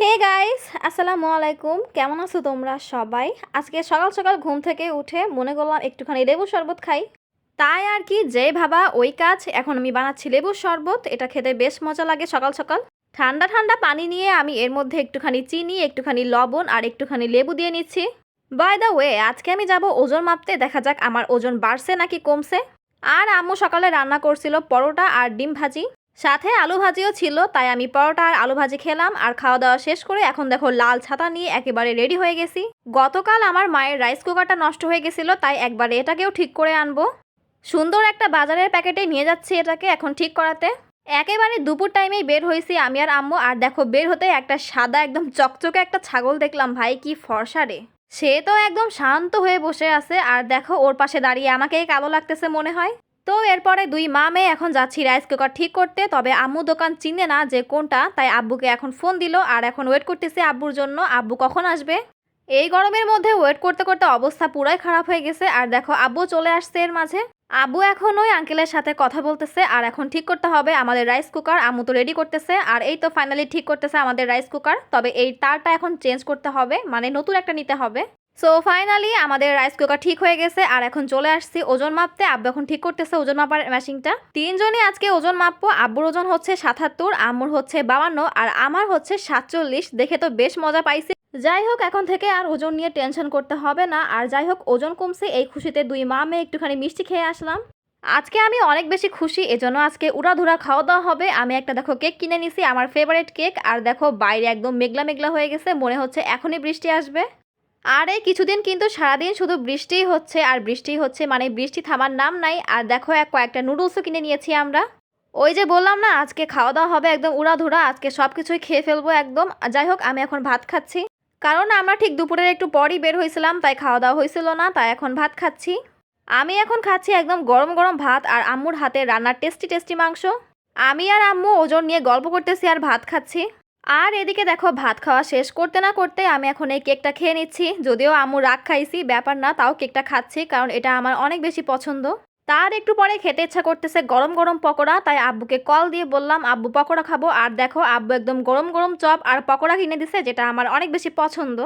Hey guys, আসসালামু আলাইকুম। কেমন আছো তোমরা সবাই? আজকে সকাল সকাল ঘুম থেকে উঠে মনে করলাম একটুখানি লেবু শরবত খাই। তাই আর কি যে ভাবা, ওই কাজ। এখন আমি বানাচ্ছি লেবুর শরবত। এটা খেতে বেশ মজা লাগে সকাল সকাল। ঠান্ডা ঠান্ডা পানি নিয়ে আমি এর মধ্যে একটুখানি চিনি, একটুখানি লবণ আর একটুখানি লেবু দিয়ে নিচ্ছি। বাই দ্য ওয়ে আজকে আমি যাব ওজন মাপতে। দেখা যাক আমার ওজন বাড়ছে নাকি কমছে। আর আম্মু সকালে রান্না করছিল পরোটা আর ডিম ভাজি। সাথে আলু ভাজিও ছিল, তাই আমি পরোটা আর আলু ভাজি খেলাম আর খাওয়া দাওয়া শেষ করে এখন দেখো লাল ছাতা নিয়ে একেবারে রেডি হয়ে গেছি। গতকাল আমার মায়ের রাইস কুকারটা নষ্ট হয়ে গেছিল, তাই একবারে এটাকেও ঠিক করে আনব। সুন্দর একটা বাজারের প্যাকেটে নিয়ে যাচ্ছি এটাকে এখন ঠিক করাতে। একেবারে দুপুর টাইমেই বের হয়েছি আমি আর আম্মু, আর দেখো বের হতে একটা সাদা একদম চকচকে একটা ছাগল দেখলাম, ভাই কি ফর্সা রে। সে তো একদম শান্ত হয়ে বসে আছে, আর দেখো ওর পাশে দাঁড়িয়ে আমাকেই কালো লাগতেছে মনে হয়। তো এরপরে দুই মা মেয়ে এখন যাচ্ছি রাইস কুকার ঠিক করতে। তবে আম্মু দোকান চিনে না যে কোনটা, তাই আব্বুকে এখন ফোন দিল। আর এখন ওয়েট করতেছে আব্বুর জন্য। আব্বু কখন আসবে? এই গরমের মধ্যে ওয়েট করতে করতে অবস্থা পুরাই খারাপ হয়ে গেছে। আর দেখো, আব্বু চলে আসছে এর মাঝে। আব্বু এখন ওই আঙ্কেলের সাথে কথা বলতেছে। আর এখন ঠিক করতে হবে আমাদের রাইস কুকার আম্মু তো রেডি করতেছে। আর এই তো ফাইনালি ঠিক করতেছে আমাদের রাইস কুকার তবে এই তারটা এখন চেঞ্জ করতে হবে। মানে নতুন একটা নিতে হবে। সো ফাইনালি আমাদের রাইস কুকার ঠিক হয়ে গেছে, আর এখন চলে আসছি ওজন মাপতে। আব্বু এখন ঠিক করতেছে ওজন মাপার মেশিনটা তিনজনই আজকে ওজন মাপবো। আব্বুর ওজন হচ্ছে সাতাত্তর, আম্মুর হচ্ছে বাবান্ন আর আমার হচ্ছে সাতচল্লিশ। দেখে তো বেশ মজা পাইছি। যাই হোক, এখন থেকে আর ওজন নিয়ে টেনশন করতে হবে না। আর যাই হোক, ওজন কমছে। এই খুশিতে দুই মা মেয়ে একটুখানি মিষ্টি খেয়ে আসলাম। আজকে আমি অনেক বেশি খুশি। এজন্য আজকে উড়াধুরা খাওয়া দাওয়া হবে। আমি একটা দেখো কেক কিনে নিছি, আমার ফেভারিট কেক। আর দেখো বাইরে একদম মেঘলা মেঘলা হয়ে গেছে। মনে হচ্ছে এখনই বৃষ্টি আসবে। আর এই কিছুদিন কিন্তু সারাদিন শুধু বৃষ্টিই হচ্ছে, আর বৃষ্টি হচ্ছে মানে বৃষ্টি থামার নাম নাই। আর দেখো, এক কয়েকটা নুডলসও কিনে নিয়েছি আমরা। ওই যে বললাম না, আজকে খাওয়া দাওয়া হবে একদম উড়াধুরা, আজকে সব কিছুই খেয়ে ফেলব একদম। যাই হোক, আমি এখন ভাত খাচ্ছি। কারণ আমরা ঠিক দুপুরের একটু পরই বের হয়েছিলাম, তাই খাওয়া দাওয়া হয়েছিল না, তাই এখন ভাত খাচ্ছি। আমি এখন খাচ্ছি একদম গরম গরম ভাত আর আম্মুর হাতে রান্নার টেস্টি টেস্টি মাংস। আমি আর আম্মু ওজন নিয়ে গল্প করতেছি আর ভাত খাচ্ছি। আর এদিকে দেখো, ভাত খাওয়া শেষ করতে না করতে আমি এখন এই কেকটা খেয়ে নিচ্ছি। যদিও আমু রাগ খাইছি, ব্যাপার না, তাও কেকটা খাচ্ছি, কারণ এটা আমার অনেক বেশি পছন্দ। তার একটু পরে খেতে ইচ্ছা করতেছে গরম গরম পকোড়া, তাই আব্বুকে কল দিয়ে বললাম, আব্বু, পকোড়া খাব। আর দেখো, আব্বু একদম গরম গরম চপ আর পকোড়া কিনে দিছে, যেটা আমার অনেক বেশি পছন্দ।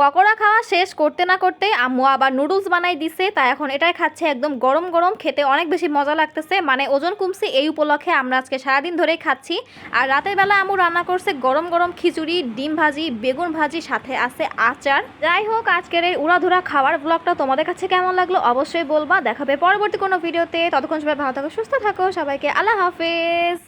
পকোড়া খাওয়া শেষ করতে না করতেই আম্মু আবার নুডলস বানাই দিছে। তাই এখন এটাই খাচ্ছে একদম গরম গরম, খেতে অনেক বেশি মজা লাগতেছে। মানে ওজন কমছে এই উপলক্ষে আমরা আজকে সারাদিন ধরেই খাচ্ছি। আর রাতের বেলা আম্মু রান্না করছে গরম গরম খিচুড়ি, ডিম ভাজি, বেগুন ভাজি, সাথে আছে আচার। যাই হোক, আজকের এই উড়াধুরা খাওয়ার ব্লগটা তোমাদের কাছে কেমন লাগল অবশ্যই বলবা। দেখাবে পরবর্তী কোনো ভিডিওতে। ততক্ষণ সবাই ভালো থাকো, সুস্থ থাকো, সবাইকে আল্লাহ হাফেজ।